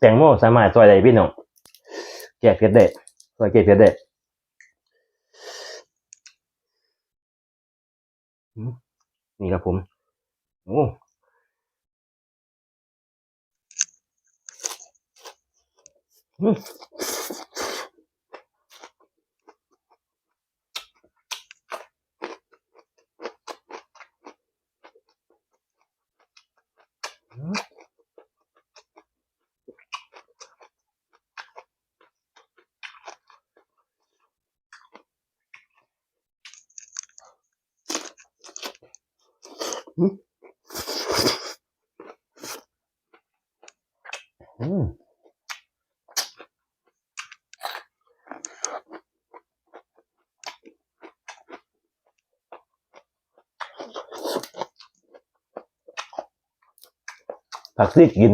แตงโมสามารถซอยได้พี่น้องแก้เผ็ดได้ซอยแก้เผ็ดได้อืมนี่ครับผมโอ้อืม อืมผักซีกกิน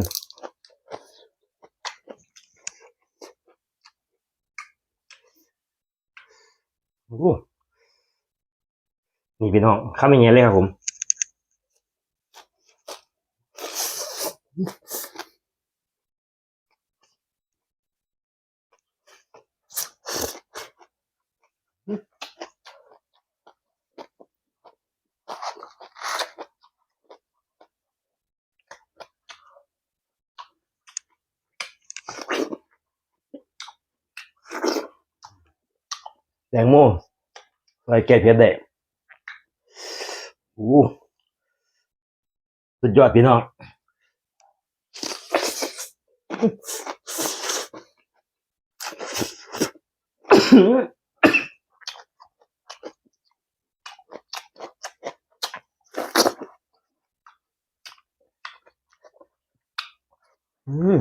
โอ้นี่พี่น้องข้ามอย่างเงี้ยเลยครับผม แตงโมใส่แก้เผ็ดได้โอ้สุดยอดพี่น้อง うん。